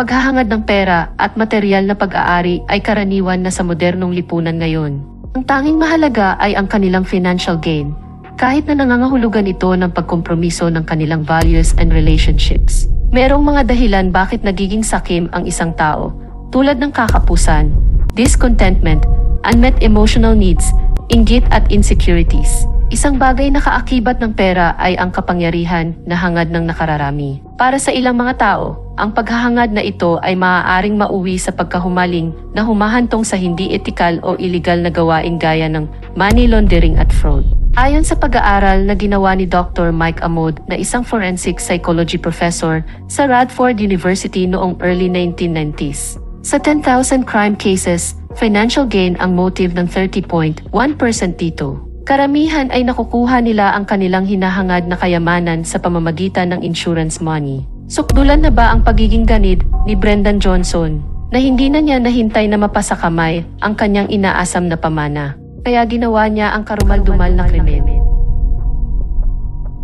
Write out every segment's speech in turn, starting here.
paghahangad ng pera at material na pag-aari ay karaniwan na sa modernong lipunan ngayon. Ang tanging mahalaga ay ang kanilang financial gain, kahit na nangangahulugan ito ng pagkompromiso ng kanilang values and relationships. Merong mga dahilan bakit nagiging sakim ang isang tao, tulad ng kakapusan, discontentment, unmet emotional needs, inggit at insecurities. Isang bagay na kaakibat ng pera ay ang kapangyarihan na hangad ng nakararami. Para sa ilang mga tao, ang paghahangad na ito ay maaaring mauwi sa pagkahumaling na humahantong sa hindi etikal o iligal na gawain gaya ng money laundering at fraud. Ayon sa pag-aaral na ginawa ni Dr. Mike Amod na isang forensic psychology professor sa Radford University noong early 1990s. Sa 10,000 crime cases, financial gain ang motive ng 30.1% dito. Karamihan ay nakukuha nila ang kanilang hinahangad na kayamanan sa pamamagitan ng insurance money. Sukdulan na ba ang pagiging ganid ni Brendan Johnson na hindi na niya nahintay na mapasa kamay ang kanyang inaasam na pamana? Kaya ginawa niya ang karumal-dumal na krimen.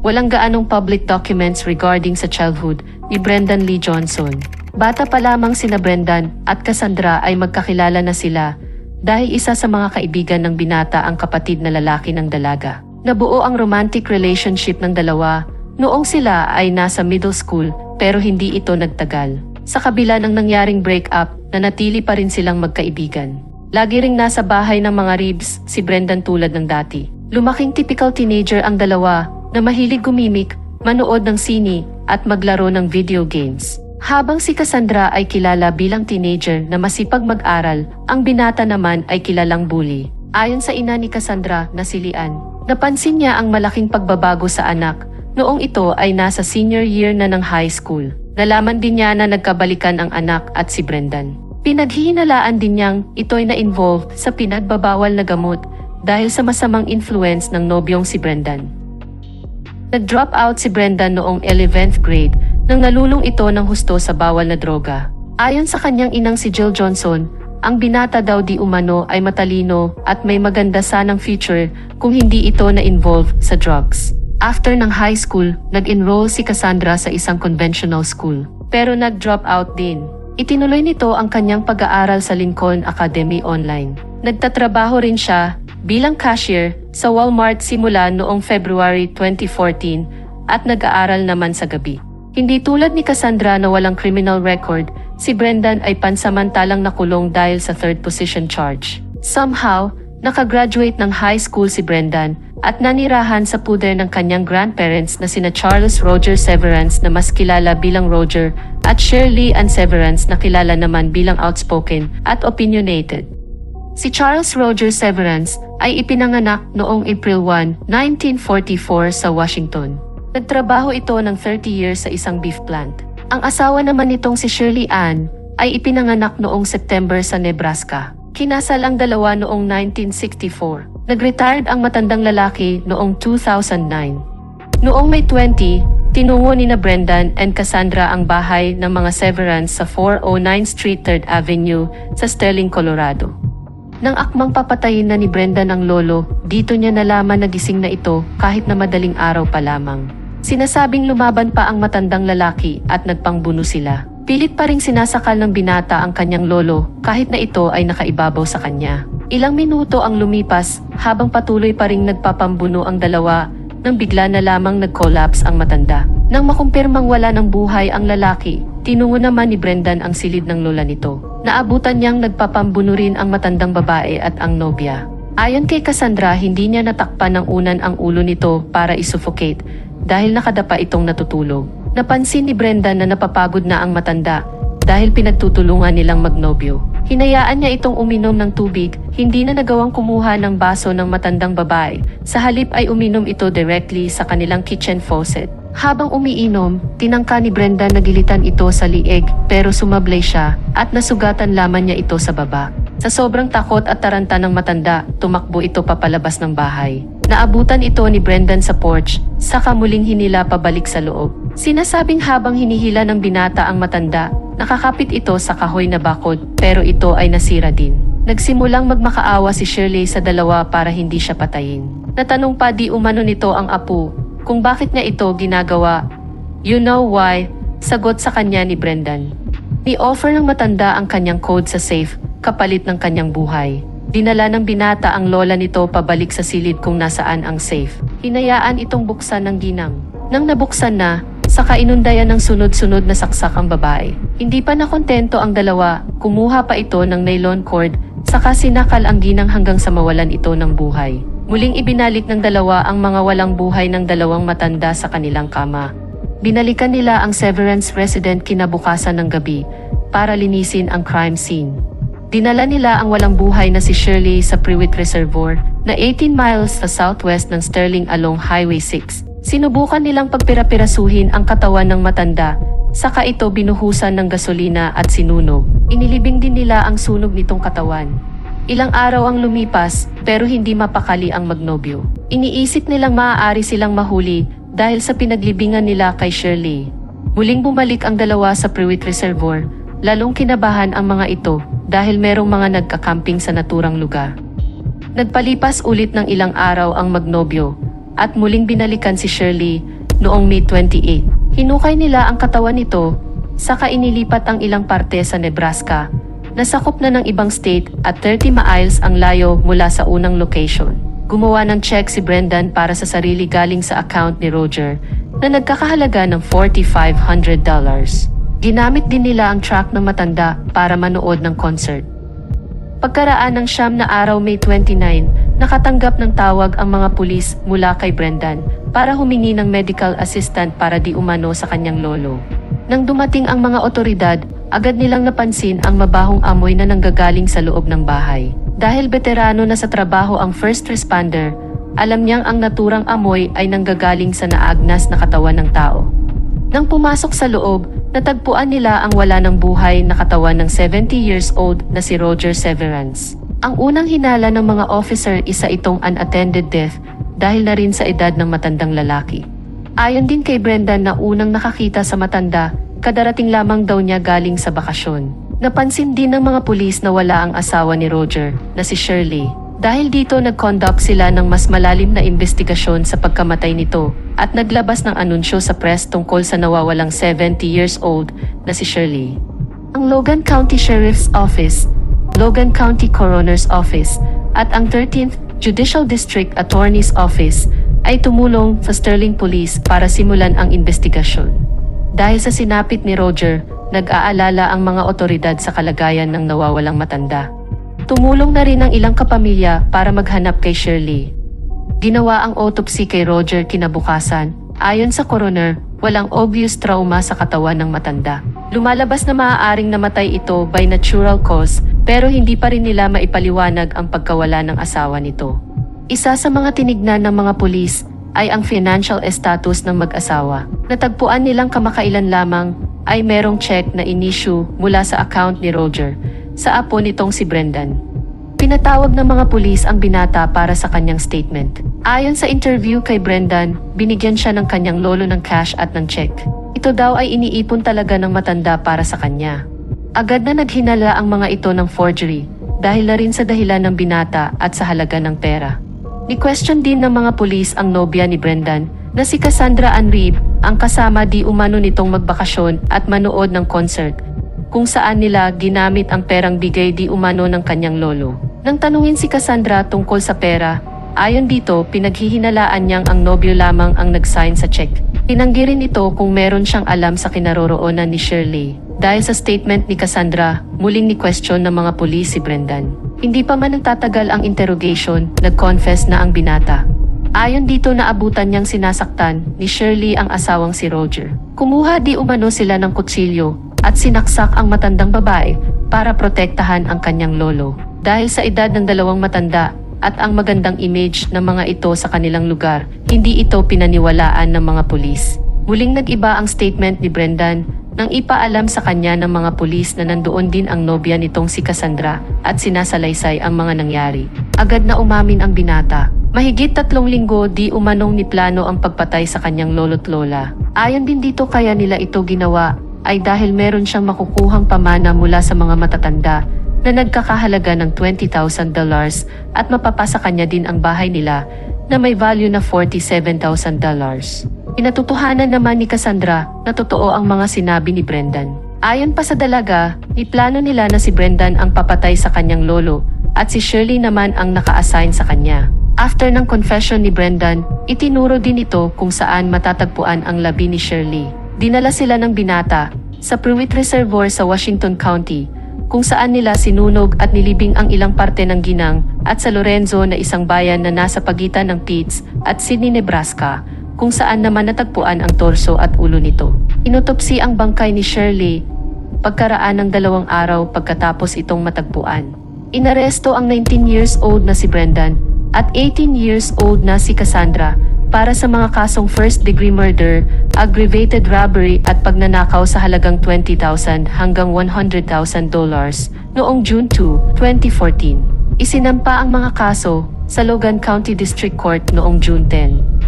Walang gaanong public documents regarding sa childhood ni Brendan Lee Johnson. Bata pa lamang sina Brendan at Cassandra ay magkakilala na sila dahil isa sa mga kaibigan ng binata ang kapatid na lalaki ng dalaga. Nabuo ang romantic relationship ng dalawa noong sila ay nasa middle school pero hindi ito nagtagal. Sa kabila ng nangyaring breakup, nanatili pa rin silang magkaibigan. Lagi ring nasa bahay ng mga ribs si Brendan tulad ng dati. Lumaking typical teenager ang dalawa na mahilig gumimik, manood ng sini at maglaro ng video games. Habang si Cassandra ay kilala bilang teenager na masipag mag-aral, ang binata naman ay kilalang bully. Ayon sa ina ni Cassandra na si Lian, napansin niya ang malaking pagbabago sa anak noong ito ay nasa senior year na ng high school. Nalaman din niya na nagkabalikan ang anak at si Brendan. Pinaghihinalaan din niyang ito'y na-involve sa pinagbabawal na gamot dahil sa masamang influence ng nobyong si Brendan. Nag-drop out si Brendan noong 11th grade nang nalulong ito ng husto sa bawal na droga. Ayon sa kanyang inang si Jill Johnson, ang binata daw di umano ay matalino at may maganda sanang future kung hindi ito na-involve sa drugs. After ng high school, nag-enroll si Cassandra sa isang conventional school. Pero nag-drop out din. Itinuloy nito ang kanyang pag-aaral sa Lincoln Academy Online. Nagtatrabaho rin siya bilang cashier sa Walmart simula noong February 2014 at nag-aaral naman sa gabi. Hindi tulad ni Cassandra na walang criminal record, si Brendan ay pansamantalang nakulong dahil sa third position charge. Somehow, nakagraduate ng high school si Brendan at nanirahan sa puder ng kanyang grandparents na sina Charles Roger Severance na mas kilala bilang Roger at Shirley Ann Severance na kilala naman bilang outspoken at opinionated. Si Charles Roger Severance ay ipinanganak noong April 1, 1944 sa Washington. Nagtrabaho ito ng 30 years sa isang beef plant. Ang asawa naman nitong si Shirley Ann ay ipinanganak noong September sa Nebraska. Kinasal ang dalawa noong 1964. Nag-retired ang matandang lalaki noong 2009. Noong May 20, tinungo ni na Brendan and Cassandra ang bahay ng mga Severance sa 409 Street 3rd Avenue sa Sterling, Colorado. Nang akmang papatayin na ni Brendan ang lolo, dito niya nalaman na gising na ito kahit na madaling araw pa lamang. Sinasabing lumaban pa ang matandang lalaki at nagpangbuno sila. Pilit pa ring sinasakal ng binata ang kanyang lolo kahit na ito ay nakaibabaw sa kanya. Ilang minuto ang lumipas habang patuloy pa ring nagpapambuno ang dalawa nang bigla na lamang nag-collapse ang matanda. Nang makumpirmang wala ng buhay ang lalaki, tinungo naman ni Brendan ang silid ng lola nito. Naabutan niyang nagpapambuno rin ang matandang babae at ang nobya. Ayon kay Cassandra, hindi niya natakpan ng unan ang ulo nito para isuffocate dahil nakadapa itong natutulog. Napansin ni Brendan na napapagod na ang matanda dahil pinagtutulungan nilang magnobyo. Hinayaan niya itong uminom ng tubig, hindi na nagawang kumuha ng baso ng matandang babae. Sa halip ay uminom ito directly sa kanilang kitchen faucet. Habang umiinom, tinangka ni Brenda na gilitan ito sa lieg pero sumablay siya at nasugatan lamang niya ito sa baba. Sa sobrang takot at taranta ng matanda, tumakbo ito papalabas ng bahay. Naabutan ito ni Brendan sa porch, saka muling hinila pabalik sa loob. Sinasabing habang hinihila ng binata ang matanda, nakakapit ito sa kahoy na bakod pero ito ay nasira din. Nagsimulang magmakaawa si Shirley sa dalawa para hindi siya patayin. Natanong pa di umano nito ang apo kung bakit niya ito ginagawa. You know why? Sagot sa kanya ni Brendan. Ni-offer ng matanda ang kanyang code sa safe, kapalit ng kanyang buhay. Dinala ng binata ang lola nito pabalik sa silid kung nasaan ang safe. Hinayaan itong buksan ng ginang. Nang nabuksan na, saka inundayan ng sunod-sunod na saksak ang babae. Hindi pa nakontento ang dalawa, kumuha pa ito ng nylon cord, saka sinakal ang ginang hanggang sa mawalan ito ng buhay. Muling ibinalik ng dalawa ang mga walang buhay ng dalawang matanda sa kanilang kama. Binalikan nila ang Severance resident kinabukasan ng gabi para linisin ang crime scene. Dinala nila ang walang buhay na si Shirley sa Priwit Reservoir na 18 miles sa southwest ng Sterling along Highway 6. Sinubukan nilang pagpira-pirasuhin ang katawan ng matanda, saka ito binuhusan ng gasolina at sinunog. Inilibing din nila ang sunog nitong katawan. Ilang araw ang lumipas pero hindi mapakali ang magnobyo. Iniisip nilang maaari silang mahuli dahil sa pinaglibingan nila kay Shirley. Muling bumalik ang dalawa sa Priwit Reservoir, lalong kinabahan ang mga ito dahil merong mga nagkakamping sa naturang lugar. Nagpalipas ulit ng ilang araw ang magnobyo at muling binalikan si Shirley noong May 28. Hinukay nila ang katawan nito, saka inilipat ang ilang parte sa Nebraska, nasakop na ng ibang state at 30 miles ang layo mula sa unang location. Gumawa ng check si Brendan para sa sarili galing sa account ni Roger na nagkakahalaga ng $4,500. Ginamit din nila ang track ng matanda para manood ng concert. Pagkaraan ng siyam na araw May 29, nakatanggap ng tawag ang mga pulis mula kay Brendan para humingi ng medical assistant para di umano sa kanyang lolo. Nang dumating ang mga otoridad, agad nilang napansin ang mabahong amoy na nanggagaling sa loob ng bahay. Dahil veterano na sa trabaho ang first responder, alam niyang ang naturang amoy ay nanggagaling sa naagnas na katawan ng tao. Nang pumasok sa loob, natagpuan nila ang wala ng buhay na katawan ng 70 years old na si Roger Severance. Ang unang hinala ng mga officer isa itong unattended death dahil na rin sa edad ng matandang lalaki. Ayon din kay Brendan na unang nakakita sa matanda, kadarating lamang daw niya galing sa bakasyon. Napansin din ng mga pulis na wala ang asawa ni Roger, na si Shirley. Dahil dito nag-conduct sila ng mas malalim na investigasyon sa pagkamatay nito at naglabas ng anunsyo sa press tungkol sa nawawalang 70 years old na si Shirley. Ang Logan County Sheriff's Office, Logan County Coroner's Office at ang 13th Judicial District Attorney's Office ay tumulong sa Sterling Police para simulan ang investigasyon. Dahil sa sinapit ni Roger, nag-aalala ang mga otoridad sa kalagayan ng nawawalang matanda. Tumulong na rin ang ilang kapamilya para maghanap kay Shirley. Ginawa ang autopsy kay Roger kinabukasan. Ayon sa coroner, walang obvious trauma sa katawan ng matanda. Lumalabas na maaaring namatay ito by natural cause pero hindi pa rin nila maipaliwanag ang pagkawala ng asawa nito. Isa sa mga tinignan ng mga pulis ay ang financial status ng mag-asawa. Natagpuan nilang kamakailan lamang ay merong check na inisyu mula sa account ni Roger sa apo nitong si Brendan. Pinatawag ng mga pulis ang binata para sa kanyang statement. Ayon sa interview kay Brendan, binigyan siya ng kanyang lolo ng cash at ng check. Ito daw ay iniipon talaga ng matanda para sa kanya. Agad na naghinala ang mga ito ng forgery dahil na rin sa dahilan ng binata at sa halaga ng pera. Ni-question din ng mga pulis ang nobya ni Brendan na si Cassandra Anrib ang kasama di umano nitong magbakasyon at manood ng concert kung saan nila ginamit ang perang bigay di umano ng kanyang lolo. Nang tanungin si Cassandra tungkol sa pera, ayon dito pinaghihinalaan niyang ang nobyo lamang ang nag-sign sa check. Tinanggi rin ito kung meron siyang alam sa kinaroroonan ni Shirley. Dahil sa statement ni Cassandra, muling ni-question ng mga pulis si Brendan. Hindi pa man nagtatagal ang interrogation, nag-confess na ang binata. Ayon dito naabutan niyang sinasaktan ni Shirley ang asawang si Roger. Kumuha di umano sila ng kutsilyo at sinaksak ang matandang babae para protektahan ang kanyang lolo. Dahil sa edad ng dalawang matanda at ang magandang image ng mga ito sa kanilang lugar, hindi ito pinaniwalaan ng mga pulis. Muling nag-iba ang statement ni Brendan nang ipaalam sa kanya ng mga pulis na nandoon din ang nobya nitong si Cassandra at sinasalaysay ang mga nangyari. Agad na umamin ang binata. Mahigit tatlong linggo di umanong ni plano ang pagpatay sa kanyang lolo't lola. Ayon din dito kaya nila ito ginawa ay dahil meron siyang makukuhang pamana mula sa mga matatanda na nagkakahalaga ng $20,000 at mapapasa kanya din ang bahay nila na may value na $47,000. Pinatutuhanan naman ni Cassandra na totoo ang mga sinabi ni Brendan. Ayon pa sa dalaga, iplano nila na si Brendan ang papatay sa kanyang lolo at si Shirley naman ang naka-assign sa kanya. After ng confession ni Brendan, itinuro din ito kung saan matatagpuan ang labi ni Shirley. Dinala sila ng binata sa Pruitt Reservoir sa Washington County, kung saan nila sinunog at nilibing ang ilang parte ng ginang at sa Lorenzo na isang bayan na nasa pagitan ng Pitts at Sydney, Nebraska, kung saan naman natagpuan ang torso at ulo nito. Inotopsi ang bangkay ni Shirley pagkaraan ng dalawang araw pagkatapos itong matagpuan. Inaresto ang 19 years old na si Brendan at 18 years old na si Cassandra para sa mga kasong first degree murder, aggravated robbery at pagnanakaw sa halagang 20,000 hanggang 100,000 dollars noong June 2, 2014. Isinampa ang mga kaso sa Logan County District Court noong June 10.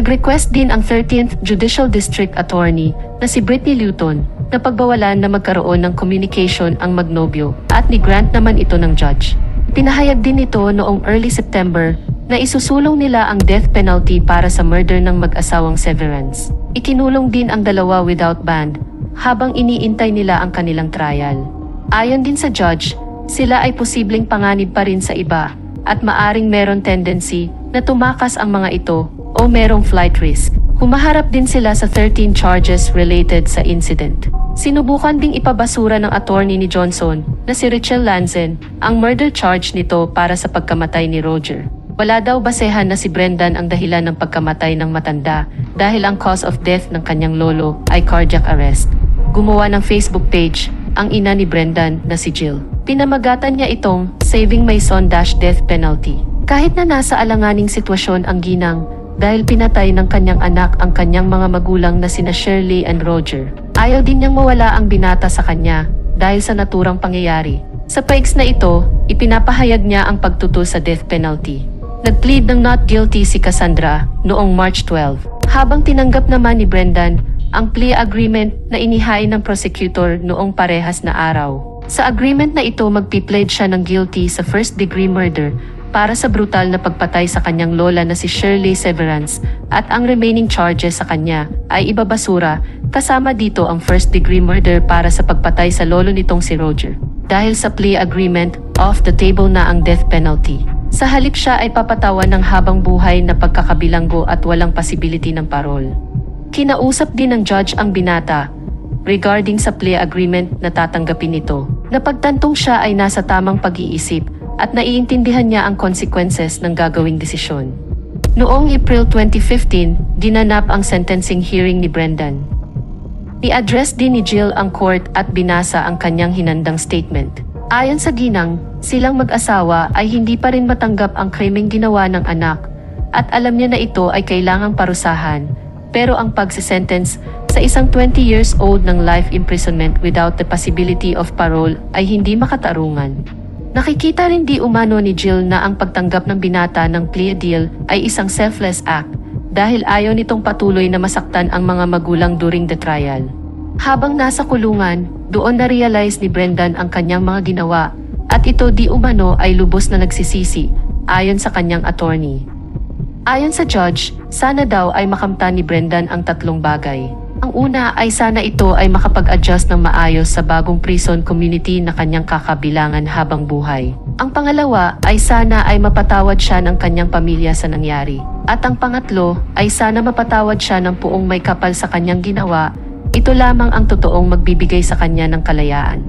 Nag-request din ang 13th Judicial District Attorney na si Brittany Luton na pagbawalan na magkaroon ng communication ang magnobyo at ni-grant naman ito ng judge. Pinahayag din ito noong early September na isusulong nila ang death penalty para sa murder ng mag-asawang Severance. Ikinulong din ang dalawa without bond habang iniintay nila ang kanilang trial. Ayon din sa judge, sila ay posibleng panganib pa rin sa iba at maaring meron tendency na tumakas ang mga ito o merong flight risk. Humaharap din sila sa 13 charges related sa incident. Sinubukan ding ipabasura ng attorney ni Johnson na si Richelle Lanzen ang murder charge nito para sa pagkamatay ni Roger. Wala daw basehan na si Brendan ang dahilan ng pagkamatay ng matanda dahil ang cause of death ng kanyang lolo ay cardiac arrest. Gumawa ng Facebook page ang ina ni Brendan na si Jill. Pinamagatan niya itong Saving My Son Dash Death Penalty. Kahit na nasa alanganing sitwasyon ang ginang dahil pinatay ng kanyang anak ang kanyang mga magulang na sina Shirley and Roger. Ayaw din niyang mawala ang binata sa kanya dahil sa naturang pangyayari. Sa paiks na ito, ipinapahayag niya ang pagtuto sa death penalty. Nag-plead ng not guilty si Cassandra noong March 12, habang tinanggap naman ni Brendan ang plea agreement na inihain ng prosecutor noong parehas na araw. Sa agreement na ito magpi-plead siya ng guilty sa first degree murder para sa brutal na pagpatay sa kanyang lola na si Shirley Severance at ang remaining charges sa kanya ay ibabasura kasama dito ang first degree murder para sa pagpatay sa lolo nitong si Roger. Dahil sa plea agreement, off the table na ang death penalty. Sa halip siya ay papatawan ng habang buhay na pagkakabilanggo at walang possibility ng parol. Kinausap din ng judge ang binata regarding sa plea agreement na tatanggapin nito. Napagtantong siya ay nasa tamang pag-iisip at naiintindihan niya ang consequences ng gagawing desisyon. Noong April 2015, ginanap ang sentencing hearing ni Brendan. I-address din ni Jill ang court at binasa ang kanyang hinandang statement. Ayon sa ginang, silang mag-asawa ay hindi pa rin matanggap ang krimeng ginawa ng anak at alam niya na ito ay kailangang parusahan pero ang pagsisentence sa isang 20 years old ng life imprisonment without the possibility of parole ay hindi makatarungan. Nakikita rin di umano ni Jill na ang pagtanggap ng binata ng plea deal ay isang selfless act dahil ayaw nitong patuloy na masaktan ang mga magulang during the trial. Habang nasa kulungan, doon na-realize ni Brendan ang kanyang mga ginawa at ito di umano ay lubos na nagsisisi ayon sa kanyang attorney. Ayon sa judge, sana daw ay makamtan ni Brendan ang tatlong bagay. Ang una ay sana ito ay makapag-adjust ng maayos sa bagong prison community na kanyang kakabilangan habang buhay. Ang pangalawa ay sana ay mapatawad siya ng kanyang pamilya sa nangyari. At ang pangatlo ay sana mapatawad siya ng puong may kapal sa kanyang ginawa. Ito lamang ang totoong magbibigay sa kanya ng kalayaan.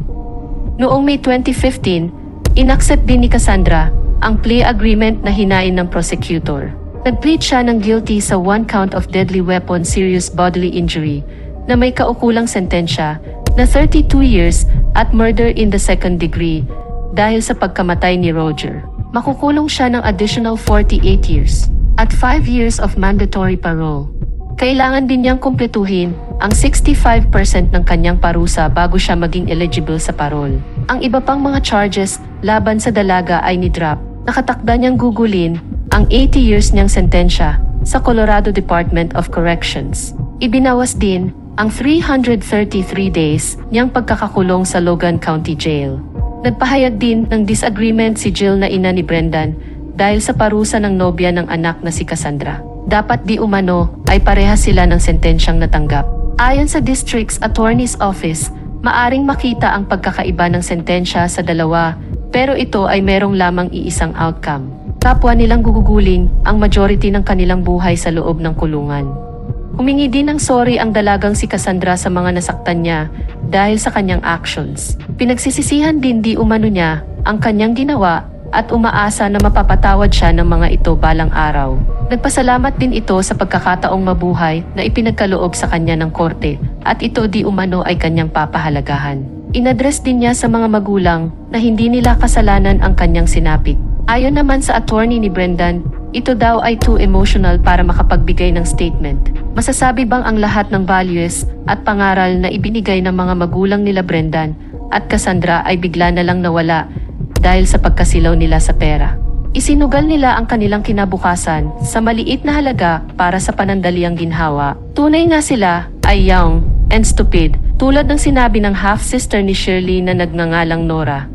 Noong May 2015, inaccept din ni Cassandra ang plea agreement na hinain ng prosecutor. Nag-plead siya ng guilty sa one count of deadly weapon serious bodily injury na may kaukulang sentensya na 32 years at murder in the second degree dahil sa pagkamatay ni Roger. Makukulong siya ng additional 48 years at 5 years of mandatory parole. Kailangan din niyang kumpletuhin ang 65% ng kanyang parusa bago siya maging eligible sa parole. Ang iba pang mga charges laban sa dalaga ay ni-drop. Nakatakda niyang gugulin 80 years niyang sentensya sa Colorado Department of Corrections. Ibinawas din ang 333 days niyang pagkakakulong sa Logan County Jail. Nagpahayag din ng disagreement si Jill na ina ni Brendan dahil sa parusa ng nobya ng anak na si Cassandra. Dapat di umano ay parehas sila ng sentensyang natanggap. Ayon sa District's Attorney's Office, Maaring makita ang pagkakaiba ng sentensya sa dalawa, pero ito ay merong lamang iisang outcome. Kapwa nilang gugugulin ang majority ng kanilang buhay sa loob ng kulungan. Humingi din ng sorry ang dalagang si Cassandra sa mga nasaktan niya dahil sa kanyang actions. Pinagsisisihan din di umano niya ang kanyang ginawa at umaasa na mapapatawad siya ng mga ito balang araw. Nagpasalamat din ito sa pagkakataong mabuhay na ipinagkaloob sa kanya ng korte at ito di umano ay kanyang papahalagahan. Inadres din niya sa mga magulang na hindi nila kasalanan ang kanyang sinapit. Ayon naman sa attorney ni Brendan, ito daw ay too emotional para makapagbigay ng statement. Masasabi bang ang lahat ng values at pangaral na ibinigay ng mga magulang nila Brendan at Cassandra ay bigla na lang nawala dahil sa pagkasilaw nila sa pera? Isinugal nila ang kanilang kinabukasan sa maliit na halaga para sa panandaliang ginhawa. Tunay nga sila ay young and stupid tulad ng sinabi ng half-sister ni Shirley na nagngangalang Nora.